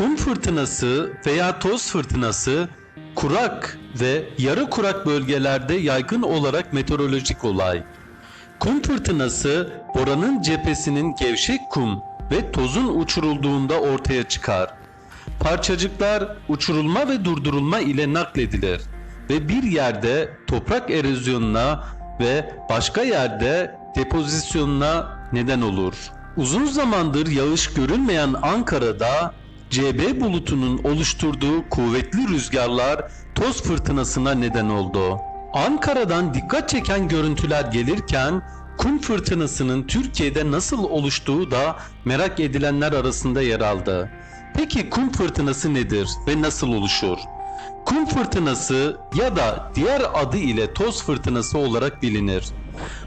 Kum fırtınası veya toz fırtınası kurak ve yarı kurak bölgelerde yaygın olarak meteorolojik olay. Kum fırtınası boranın cephesinin gevşek kum ve tozun uçurulduğunda ortaya çıkar. Parçacıklar uçurulma ve durdurulma ile nakledilir ve bir yerde toprak erozyonuna ve başka yerde depozisyonuna neden olur. Uzun zamandır yağış görülmeyen Ankara'da CB bulutunun oluşturduğu kuvvetli rüzgarlar toz fırtınasına neden oldu. Ankara'dan dikkat çeken görüntüler gelirken kum fırtınasının Türkiye'de nasıl oluştuğu da merak edilenler arasında yer aldı. Peki kum fırtınası nedir ve nasıl oluşur? Kum fırtınası ya da diğer adı ile toz fırtınası olarak bilinir.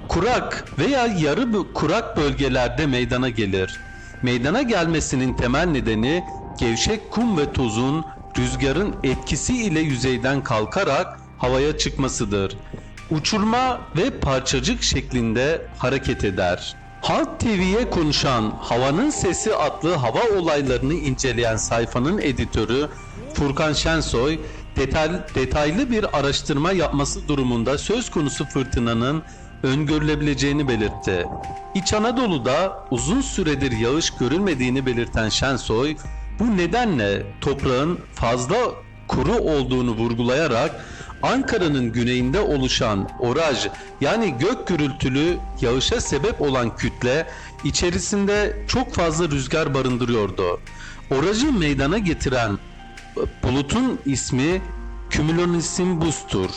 Kurak veya yarı kurak bölgelerde meydana gelir. Meydana gelmesinin temel nedeni gevşek kum ve tozun rüzgarın etkisi ile yüzeyden kalkarak havaya çıkmasıdır. Uçurma ve parçacık şeklinde hareket eder. Halk TV'ye konuşan Havanın Sesi adlı hava olaylarını inceleyen sayfanın editörü Furkan Şensoy detay, detaylı bir araştırma yapması durumunda söz konusu fırtınanın öngörülebileceğini belirtti. İç Anadolu'da uzun süredir yağış görülmediğini belirten Şensoy, bu nedenle toprağın fazla kuru olduğunu vurgulayarak Ankara'nın güneyinde oluşan oraj yani gök gürültülü yağışa sebep olan kütle içerisinde çok fazla rüzgar barındırıyordu. Orajı meydana getiren bulutun ismi cumulonimbus'tur.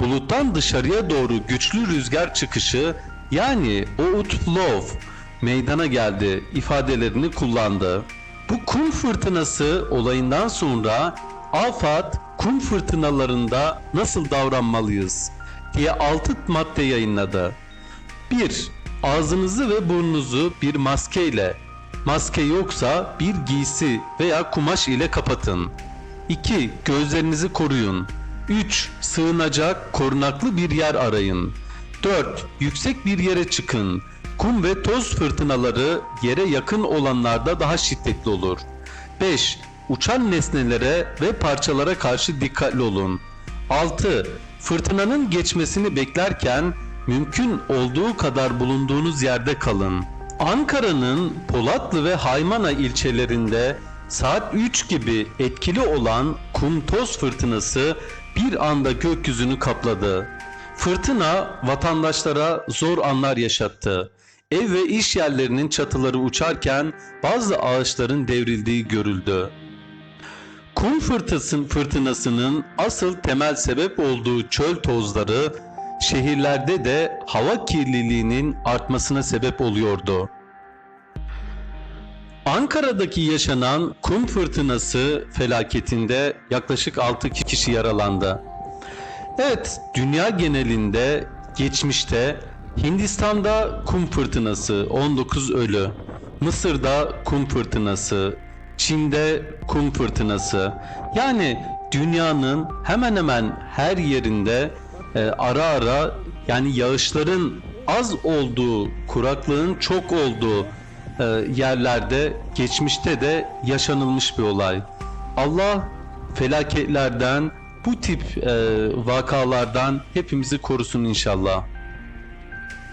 Buluttan dışarıya doğru güçlü rüzgar çıkışı yani outflow meydana geldi ifadelerini kullandı. Bu kum fırtınası olayından sonra AFAD kum fırtınalarında nasıl davranmalıyız diye 6 madde yayınladı. 1. Ağzınızı ve burnunuzu bir maskeyle, maske yoksa bir giysi veya kumaş ile kapatın. 2. Gözlerinizi koruyun. 3. Sığınacak, korunaklı bir yer arayın. 4. Yüksek bir yere çıkın. Kum ve toz fırtınaları yere yakın olanlarda daha şiddetli olur. 5. Uçan nesnelere ve parçalara karşı dikkatli olun. 6. Fırtınanın geçmesini beklerken mümkün olduğu kadar bulunduğunuz yerde kalın. Ankara'nın Polatlı ve Haymana ilçelerinde saat 3 gibi etkili olan kum toz fırtınası bir anda gökyüzünü kapladı. Fırtına vatandaşlara zor anlar yaşattı. Ev ve iş yerlerinin çatıları uçarken bazı ağaçların devrildiği görüldü. Kum fırtısın fırtınasının asıl temel sebep olduğu çöl tozları şehirlerde de hava kirliliğinin artmasına sebep oluyordu. Ankara'daki yaşanan kum fırtınası felaketinde yaklaşık 6 kişi yaralandı. Evet, dünya genelinde geçmişte Hindistan'da kum fırtınası 19 ölü, Mısır'da kum fırtınası, Çin'de kum fırtınası. Yani dünyanın hemen hemen her yerinde e, ara ara yani yağışların az olduğu, kuraklığın çok olduğu e, yerlerde geçmişte de yaşanılmış bir olay. Allah felaketlerden, bu tip e, vakalardan hepimizi korusun inşallah.